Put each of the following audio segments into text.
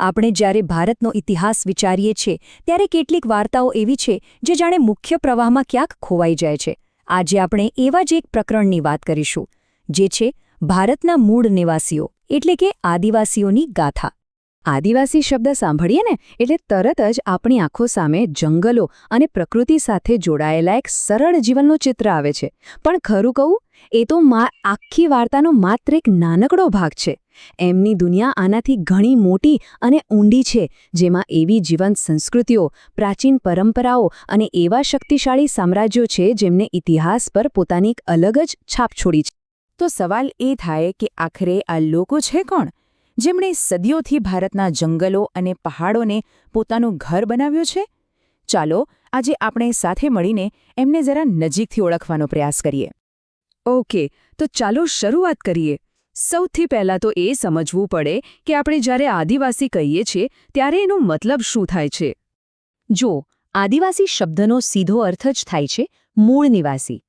આપણે જ્યારે ભારતનો ઇતિહાસ વિચારીએ છીએ, ત્યારે કેટલીક વાર્તાઓ એવી છે, જે જાણે મુખ્ય પ્રવાહમાં ક્યાંક ખોવાઈ જાય છે. આજે આપણે એવા જ એક પ્રકરણની વાત કરીશું, જે છે ભારતના મૂળ નિવાસીઓ, એટલે કે આદિવાસીઓની ગાથા. આદિવાસી શબ્દ સાંભળીએ ને, એટલે તરત જ આપણી આંખો સામે જંગલો અને પ્રકૃતિ સાથે જોડાયેલા એક સરળ જીવનનું ચિત્ર આવે છે. પણ ખરું કહું, એ તો આખી વાર્તાનો માત્ર એક નાનકડો ભાગ છે. એમની દુનિયા આનાથી ઘણી મોટી અને ઊંડી છે, જેમાં એવી જીવંત સંસ્કૃતિઓ, પ્રાચીન પરંપરાઓ અને એવા શક્તિશાળી સામ્રાજ્યો છે જેમને ઇતિહાસ પર પોતાની અલગ જ છાપ છોડી છે. તો સવાલ એ થાય કે આખરે આ લોકો છે કોણ? જેમણે સદીઓથી ભારતના જંગલો અને પહાડોને પોતાનું ઘર બનાવ્યું છે? ચાલો, આજે આપણે સાથે મળીને એમને જરા નજીકથી ઓળખવાનો પ્રયાસ કરીએ. ઓકે, તો ચાલો શરૂઆત કરીએ. સૌથી પહેલાં તો એ સમજવું પડે કે આપણે જ્યારે આદિવાસી કહીએ છીએ, ત્યારે એનો મતલબ શું થાય છે? જો, આદિવાસી શબ્દનો સીધો અર્થ જ થાય છે મૂળ નિવાસી.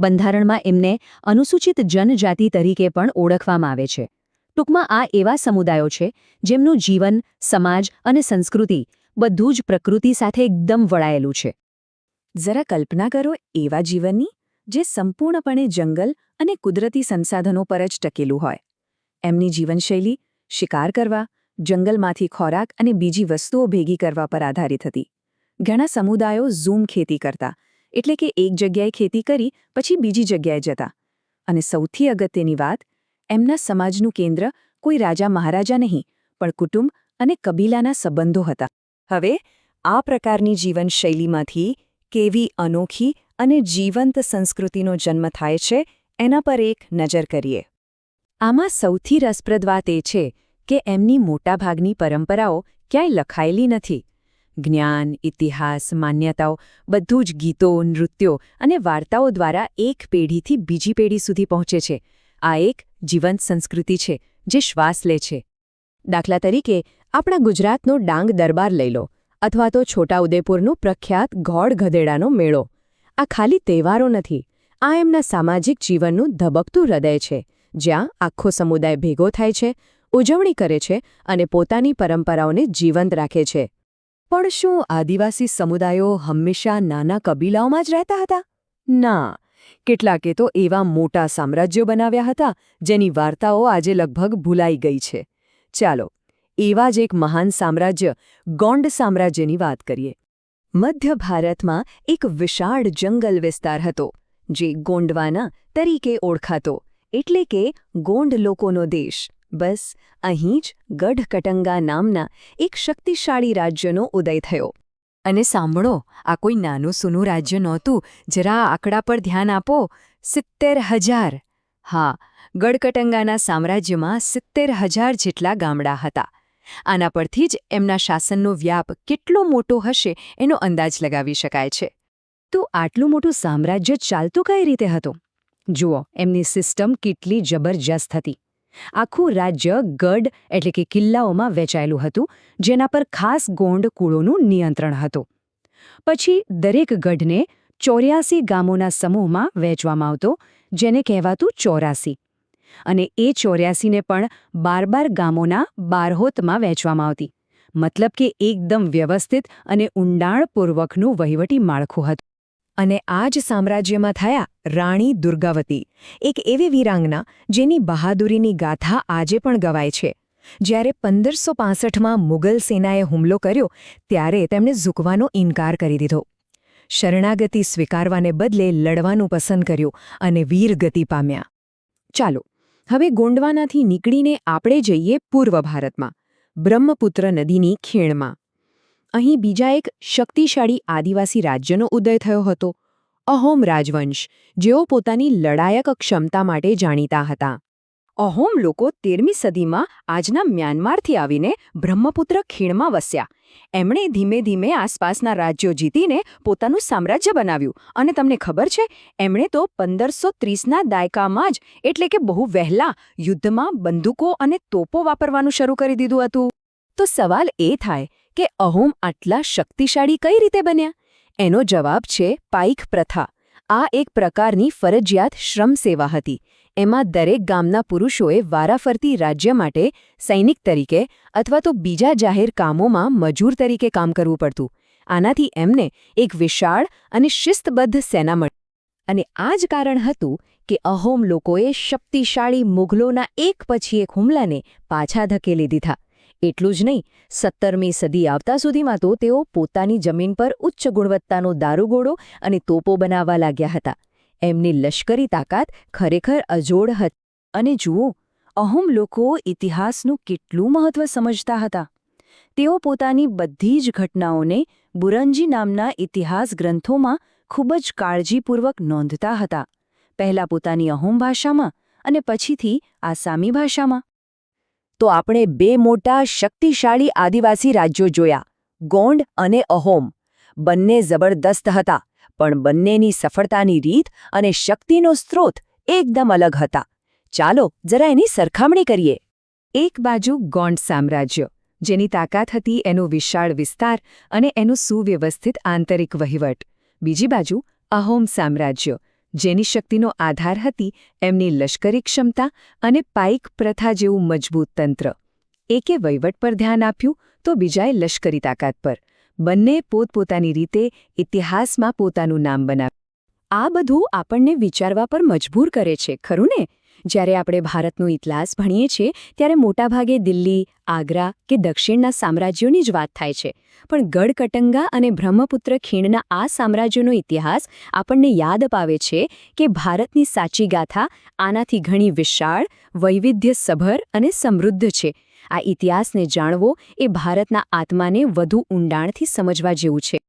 બંધારણમાં એમને અનુસૂચિત જનજાતિ તરીકે પણ ઓળખવામાં આવે છે. ટૂંકમાં આ એવા સમુદાયો છે જેમનું જીવન, સમાજ અને સંસ્કૃતિ બધું જ પ્રકૃતિ સાથે એકદમ વળાયેલું છે. જરા કલ્પના કરો એવા જીવનની જે સંપૂર્ણપણે જંગલ અને કુદરતી સંસાધનો પર જ ટકેલું હોય. એમની જીવનશૈલી, શિકાર કરવા, જંગલમાંથી ખોરાક અને બીજી વસ્તુઓ ભેગી કરવા પર આધારિત હતી. ઘણા સમુદાયો ઝૂમ ખેતી કરતા, એટલે કે એક જગ્યાએ ખેતી કરી, પછી બીજી જગ્યાએ જતા. અને સૌથી અગત્યની વાત, એમના સમાજનું કેન્દ્ર કોઈ રાજા મહારાજા નહીં, પણ કુટુંબ અને કબીલાના સંબંધો હતા. હવે, આ પ્રકારની જીવનશૈલીમાંથી કેવી અનોખી અને જીવંત સંસ્કૃતિનો જન્મ થાય છે, એના પર એક નજર કરીએ. આમાં સૌથી રસપ્રદ વાત એ છે કે એમની મોટાભાગની પરંપરાઓ ક્યાંય લખાયેલી નથી. જ્ઞાન, ઇતિહાસ, માન્યતાઓ, બધું જ ગીતો, નૃત્યો અને વાર્તાઓ દ્વારા એક પેઢીથી બીજી પેઢી સુધી પહોંચે છે. આ એક જીવંત સંસ્કૃતિ છે, જે શ્વાસ લે છે. દાખલા તરીકે, આપણા ગુજરાતનો ડાંગ દરબાર લઈ લો. અથવા તો છોટાઉદેપુરનું પ્રખ્યાત ગોળ ગધેડાનો મેળો. આ ખાલી તહેવારો નથી, આ એમના સામાજિક જીવનનું ધબકતું હૃદય છે, જ્યાં આખો સમુદાય ભેગો થાય છે, ઉજવણી કરે છે અને પોતાની પરંપરાઓને જીવંત રાખે છે. પણ શું આદિવાસી સમુદાયો હંમેશા નાના કબીલાઓમાં જ રહેતા હતા? ના, કેટલાકે તો એવા મોટા સામ્રાજ્યો બનાવ્યા હતા જેની વાર્તાઓ આજે લગભગ ભૂલાઈ ગઈ છે. ચાલો એવા જ એક મહાન સામ્રાજ્ય, ગોંડ સામ્રાજ્યની વાત કરીએ. મધ્ય ભારતમાં એક વિશાળ જંગલ વિસ્તાર હતો, જે ગોંડવાના તરીકે ઓળખાતો, એટલે કે ગોંડ લોકોનો દેશ. બસ, અહીં જ ગઢકટંગા નામના એક શક્તિશાળી રાજ્યનો ઉદય થયો. અને સાંભળો, આ કોઈ નાનું સૂનું રાજ્ય નહોતું, જરા આંકડા પર ધ્યાન આપો, સિત્તેર હજાર. હા, ગઢકટંગાના સામ્રાજ્યમાં સિત્તેર હજાર જેટલા ગામડા હતા. આના પરથી જ એમના શાસનનો વ્યાપ કેટલો મોટો હશે એનો અંદાજ લગાવી શકાય છે. તો આટલું મોટું સામ્રાજ્ય ચાલતું કઈ રીતે હતું? જુઓ, એમની સિસ્ટમ કેટલી જબરજસ્ત હતી. આખું રાજ્ય ગઢ એટલે કે કિલ્લાઓમાં વહેંચાયેલું હતું, જેના પર ખાસ ગોંડ કુળોનું નિયંત્રણ હતું. પછી દરેક ગઢને ચોર્યાસી ગામોના સમૂહમાં વહેંચવામાં આવતો, જેને કહેવાતું ચોરાસી અને એ ચોર્યાસીને પણ બાર બાર ગામોના બારહોતમાં વહેંચવામાં આવતી. મતલબ કે એકદમ વ્યવસ્થિત અને ઊંડાણપૂર્વકનું વહીવટી માળખું હતું. અને આ જ સામ્રાજ્યમાં થયા રાણી દુર્ગાવતી, એક એવી વીરાંગના જેની બહાદુરીની ગાથા આજે પણ ગવાય છે. જ્યારે પંદરસો પાસઠમાં મુગલ સેનાએ હુમલો કર્યો, ત્યારે તેમણે ઝૂકવાનો ઇનકાર કરી દીધો. શરણાગતિ સ્વીકારવાને બદલે લડવાનું પસંદ કર્યું અને વીરગતિ પામ્યા. ચાલો હવે ગોંડવાનાથી નીકળીને આપણે જઈએ પૂર્વ ભારતમાં, બ્રહ્મપુત્ર નદીની ખીણમાં. અહીં બીજા એક શક્તિશાળી આદિવાસી રાજ્યનો ઉદય થયો હતો, અહોમ રાજવંશ, જેઓ પોતાની લડાયક ક્ષમતા માટે જાણીતા હતા. અહોમ લોકો તેરમી સદીમાં આજના મ્યાનમારથી આવીને બ્રહ્મપુત્ર ખીણમાં વસ્યા. એમણે ધીમે ધીમે આસપાસના રાજ્યો જીતીને પોતાનું સામ્રાજ્ય બનાવ્યું. અને તમને ખબર છે, એમણે તો પંદરસો ત્રીસના દાયકામાં જ, એટલે કે બહુ વહેલા, યુદ્ધમાં બંદૂકો અને તોપો વાપરવાનું શરૂ કરી દીધું હતું. તો સવાલ એ થાય કે અહોમ આટલા શક્તિશાળી કઈ રીતે બન્યા? એનો જવાબ છે પાઇક પ્રથા. આ એક પ્રકારની ફરજિયાત શ્રમ સેવા હતી. એમાં દરેક ગામના પુરુષોએ વારાફરતી રાજ્ય માટે સૈનિક તરીકે અથવા તો બીજા જાહેર કામોમાં મજૂર તરીકે કામ કરવું પડતું. આનાથી એમને એક વિશાળ અને શિસ્તબદ્ધ સેના મળી અને આ જ કારણ હતું કે અહોમ લોકોએ શક્તિશાળી મુઘલોના એક પછી એક હુમલાને પાછા ધકેલી દીધા. એટલું જ નહીં, સત્તરમી સદી આવતા સુધીમાં તો તેઓ પોતાની જમીન પર ઉચ્ચ ગુણવત્તાનો દારૂગોળો અને તોપો બનાવવા લાગ્યા હતા. એમની લશ્કરી તાકાત ખરેખર અજોડ હતી. અને જુઓ, અહોમ લોકો ઇતિહાસનું કેટલું મહત્વ સમજતા હતા. તેઓ પોતાની બધી જ ઘટનાઓને બુરંજી નામના ઇતિહાસ ગ્રંથોમાં ખૂબ જ કાળજીપૂર્વક નોંધતા હતા. પહેલા પોતાની અહોમ ભાષામાં અને પછીથી આસામી ભાષામાં. તો આપણે બે મોટા શક્તિશાળી આદિવાસી રાજ્યો જોયા, ગોંડ અને અહોમ. બંને જબરદસ્ત હતા. પણ બંનેની સફળતાની રીત અને શક્તિનો સ્ત્રોત એકદમ અલગ હતા. ચાલો જરા એની સરખામણી કરીએ. એક બાજુ ગોંડ સામ્રાજ્ય, જેની તાકાત હતી એનો વિશાળ વિસ્તાર અને એનો સુવ્યવસ્થિત આંતરિક વહીવટ. બીજી બાજુ અહોમ સામ્રાજ્ય, જેની શક્તિનો આધાર હતી એમની લશ્કરી ક્ષમતા અને પાઇક પ્રથા જેવું મજબૂત તંત્ર. એકે વહીવટ પર ધ્યાન આપ્યું તો બીજાએ લશ્કરી તાકાત પર. બંને પોતપોતાની રીતે ઇતિહાસમાં પોતાનું નામ બનાવ્યું આ બધું આપણને વિચારવા પર મજબૂર કરે છે, ખરું ને? જ્યારે આપણે ભારતનો ઇતિહાસ ભણીએ છીએ, ત્યારે મોટાભાગે દિલ્હી, આગ્રા કે દક્ષિણના સામ્રાજ્યોની જ વાત થાય છે. પણ ગઢકટંગા અને બ્રહ્મપુત્ર ખીણના આ સામ્રાજ્યોનો ઇતિહાસ આપણને યાદ અપાવે છે કે ભારતની સાચી ગાથા આનાથી ઘણી વિશાળ, વૈવિધ્યસભર અને સમૃદ્ધ છે. આ ઇતિહાસને જાણવો એ ભારતના આત્માને વધુ ઊંડાણથી સમજવા જેવું છે.